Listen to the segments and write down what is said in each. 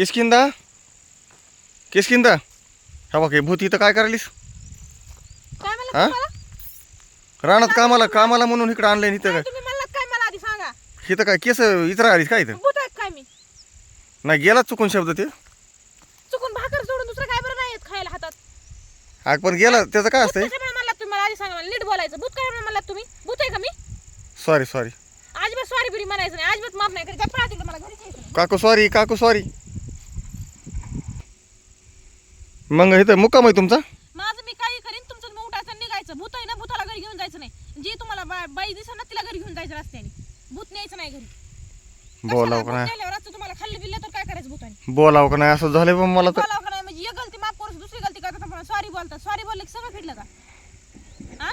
किसकिंदा? किसकिंदा? हा हे भूत इथं काय करायलीस? काय म्हणलं हा? तुम्हाला? रानात कामाला कामाला म्हणून इकडं आणलंय इथं काय? तुम्ही म्हणलात काय मला आधी सांगा. इथं काय केस इथं आलीस काय इथं? भूत आहेत काय मी? नाही गेला चुकून शब्द ते? चुकून भाकर सोडून दुसरं काय बरं नाही येत खायला हातात. आग पण गेला त्याचं काय असतंय? कशामुळे म्हणलात तुम्ही मला आधी सांगा मला नीट बोलायचं. भूत म्हणलात तुम्ही? भूत आहे का मी? सॉरी सॉरी अजिबात सॉरी बिरी म्हणायचं नाही. अजिबात माफ नाही करीत. जा पळा तिकडे मला घरी जायचं नाही. काकू सॉरी काकू सॉरी मग इथं मुक्काम आहे तुमचा? माझं मी काही करीन तुमचं मग उठायचं आणि निघायचं. भूत आहे ना भूताला घरी घेऊन जायचं नाही. जी तुम्हाला बा- बाई दिसा ना तिला घरी घेऊन जायचं रस्त्याने. भूत न्यायचं नाही घरी. बोलावं का नाही? तुम्हाला खाल्लं बिल्लं तर काय करायचं भूताने? बोलावं का नाही? असं झालं पण मला तर. बोलावं का नाही? म्हणजे एक गलती माफ करू दुसरी गलती करतात पण सॉरी बोलतात सॉरी बोलले की सगळं फिटलं का? हा?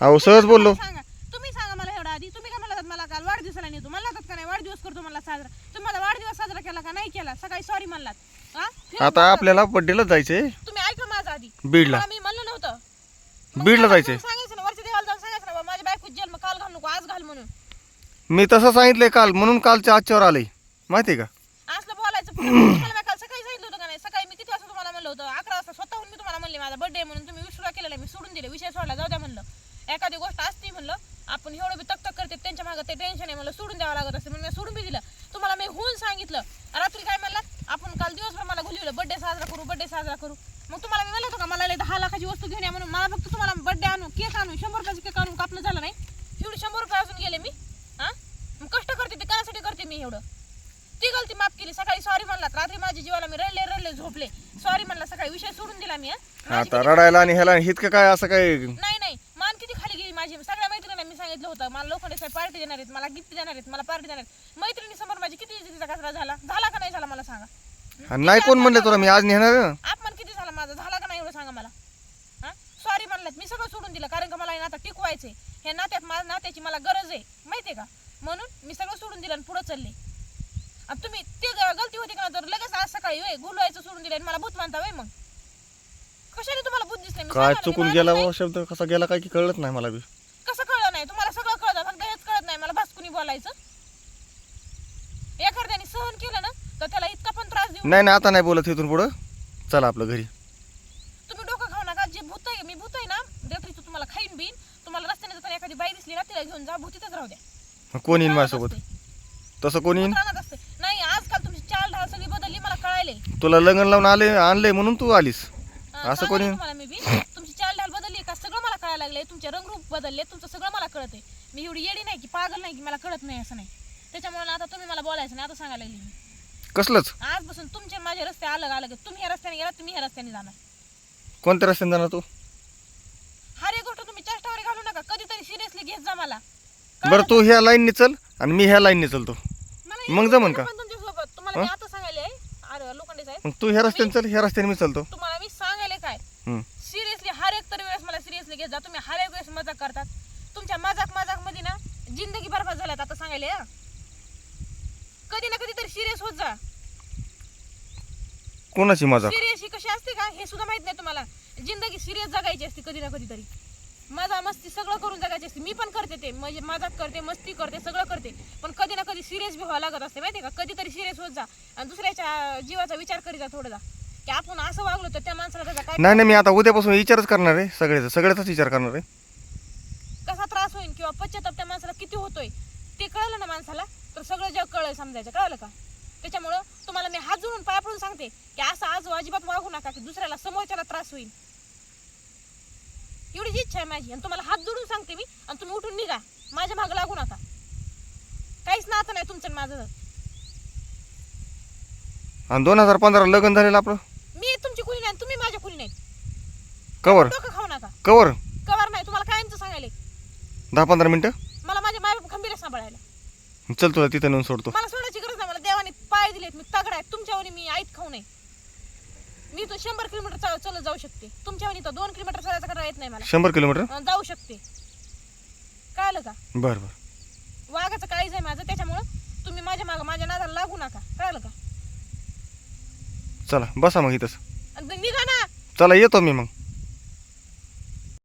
अहो सहज बोललो. मला सांगा. तुम्ही सांगा मला एवढा आधी. तुम्ही काय म्हणलात मला काल वाढदिवसाला नेतो? म्हणलात का नाही? वाढदिवस करतो मला साजरा. तुम्ही माझा वाढदिवस साजरा केला का? नाही केला. सकाळी सॉरी म्हणलात. आता. आपल्याला बड्डेला जायचंय. तुम्ही ऐका माझं आधी. बीडला मला मी म्हणलं नव्हतं. मग बीडला मला जायचंय. सांगायचं ना वरच्या देवाला जाऊन सांगायचं ना बा, माझ्या बायको जन्म काल घाल नको आज घाल म्हणून. मी तसं सांगितलंय काल म्हणून कालच्या आजच्यावर आलंय. माहितीये का? असलं बोलायचं पुढे. तुम्हाला मी काल सकाळी सांगितलं होतं का नाही? सकाळी मी किती वाजता तुम्हाला म्हणलं होतं? अकरा वाजता स्वतःहून मी तुम्हाला म्हणले माझा बर्थडे म्हणून. तुम्ही विश्वास केलेला मी सोडून दिले विषय सोडला जाऊ द्या म्हणलं. एखादी गोष्ट असती म्हणलं आपण एवढं बी तक करते त्यांच्या मागं ते टेन्शन आहे मला सोडून द्यावं लागत असते म्हणून मी सोडून बी दिलं. तुम्हाला मी होऊन सांगितलं. रात्री काय म्हणलं आपण काल दिवसभर मला भुलवलं बर्थडे साजरा करू बर्थडे साजरा करू. मग तुम्हाला मी म्हणलं होतं का मला लय दहा लाखाची वस्तू घेऊन या म्हणून. मला फक्त तुम्हाला बर्थडे आणू केक आणू शंभर रुपयाचं केक आणून कापणं झालं नाही. एवढे शंभर रुपये अजून गेले मी हा? कष्ट करते ते कोणासाठी करते मी एवढं? ती गलती माफ केली सकाळी सॉरी म्हणलात रात्री माझ्या जीवाला मी रडले रडले झोपले. सॉरी म्हणला सकाळी विषय सोडून दिला मी आता रडायला आणि ह्याला इतकं काय असं काय नाही नाही मान किती खाली गेली माझी. सगळ्या मैत्रिणींना मी सांगितलं होतं मला लोखंडे साहेब पार्टी देणार आहेत मला गिफ्ट देणार आहेत मला पार्टी देणार आहेत. मैत्रिणी समोर माझी किती इज्जतीचा कचरा झाला? झाला का नाही झाला मला सांगा. आणि नाही कोण म्हणले तुला? मी आज नेणार आहे. ना अपमान किती झाला माझा? झाला का नाही एवढं सांगा मला? हा? सॉरी म्हणलात मी सगळं सोडून दिलं. कारण का मला हे नातं टिकवायचंय. हे नात्यात माझ्या नात्याची मला गरज आहे. माहितीये का? म्हणून मी सगळं सोडून दिलं आणि पुढे चालले. आणि तुम्ही ते ग- गलती होती का तर लगेच आज सकाळी वय गुलवायचं सोडून दिलं आणि मला भूत मानता वय मग? कशाने तुम्हाला भूत दिसले मी काय सांगा ना, मी चुकून मानत गेला नाही. शब्द कसा गेला काय की कळत नाही मला बी. कसं कळलं नाही? तुम्हाला सगळं कळतं. फक्त हेच कळत नाही. मला भासकुनी बोलायचं एखाद्याने सहन केलं ना तर त्याला इतका पण त्रास देऊ नाही नाही आता नाही बोलत इथून पुढं. चला आपलं घरी. तुम्ही डोकं खाऊ नका जे भूत आहे मी भूत आहे ना रात्रीचं तुम्हाला खाईन बिन. तुम्हाला रस्त्याने जाताना एखादी बाई दिसली ना तिला घेऊन जा भूतीतच राहू द्या. मग कोण येईन माझ्यासोबत. तसं कोण येईन? भूत रानात असते नाही आजकाल तुमची चाल ढाल सगळी बदलली मला कळायले. तुला लग्न लावून आले आणले म्हणून तू आलीस. असं कोणी- तुम्हाला मी बी. तुमची चाल ढाल बदलली का? सगळं मला कळायला लागले तुमचे रंगरूप बदलले तुमचं सगळं मला कळत आहे. मी एवढी येडी नाही की पागल नाही की मला कळत नाही असं नाही. त्याच्यामुळे आता तुम्ही मला बोलायचं नाही आता सांगायला लागली मी. कसलंच? आजपासून तुमचे माझे रस्ते अलग अलग आहेत. तुम्ही ह्या रस्त्याने गेला तुम्ही ह्या रस्त्याने जाणार. कोणत्या रस्त्याने जाणार तू? हर एक गोष्ट तुम्ही चेष्टावर घालू नका. कधीतरी सिरियसली घेत जा मला. बरं तू ह्या लाईनने चल आणि मी ह्या लाईनने चलतो. मला मग एक जमन का? पण तुमच्यासोबत तुम्हाला मी आता सांगायले अरे लोखंडे साहेब. मग तू ह्या रस्त्याने चल ह्या रस्त्याने मी चलतो. तुम्हाला मी सांगायले काय? हम्म. सिरियसली हर एक तर वेळेस मला सिरियसली घेत जा. तुम्ही हर एक वेळेस मजाक करतात. तुमच्या मजाक मजाकमध्ये ना जिंदगी बरबाद झाल्यात आता सांगायले हा. कधी ना कधी तरी सिरियस कोणाची मजा सिरियस ही कशी असते का? हे सुद्धा माहीत नाही तुम्हाला. जिंदगी सिरियस जगायची असते कधी ना कधीतरी. मजा मस्ती सगळं करून जगायची असते. मी पण करते ते. म्हणजे मजाक करते मस्ती करते सगळं करते. पण कधी ना कधी सिरियस बी व्हावं लागत असते माहिती का? कधीतरी सिरियस होत जा. आणि दुसऱ्याच्या जीवाचा विचार करीत जा थोडं जा. की आपण असं वागलो तर त्या माणसाला त्याचा काय नाही नाही मी आता उद्यापासून विचारच करणार आहे सगळ्याचा सगळ्याचाच विचार करणार आहे. कसा त्रास होईल किंवा पश्चाताप त्या माणसाला किती होतोय? ते कळलं ना माणसाला? तर सगळं जग कळलं समजायचं. कळलं का? त्याच्यामुळं तुम्हाला मी हात जोडून पाया पडून सांगते की असं आज अजिबात वागू नका की दुसऱ्याला समोरच्याला त्रास होईल. एवढीच इच्छा आहे माझी. आणि तुम्हाला हात जोडून सांगते मी आणि तुम्ही उठून निघा. माझ्या मागं लागू नका. काहीच नातं नाही तुमचं आणि माझं. आणि दोन हजार पंधरा लग्न झालेलं आपलं? मी तुमची कुणी नाही आणि तुम्ही माझ्या कुणी नाही कवर? डोकं खाऊ नका. कवर? कवर नाही. तुम्हाला कायमचं सांगायला दहा पंधरा मिनटं? मला माझ्या मायबाप खंबीर सांभाळायला. चल तुला तिथं नेऊन सोडतो. मला दिलेत मी तगडा आहे. तुमच्यावनी मी आईत खाऊ नये. मी तो शंभर किलोमीटर चाल- चालत जाऊ शकते. तुमच्यावनी तर दोन किलोमीटर चालायचा करायला येत नाही मला. शंभर किलोमीटर? अं, जाऊ शकते. कळलं का? बरं बरं. वाघाचं काळीज आहे माझं त्याच्यामुळं तुम्ही माझ्या मागं माझ्या नादाला लागू नका. कळलं का? चला बसा मग इथंच. आणि निघा ना! चला येतो मी मग.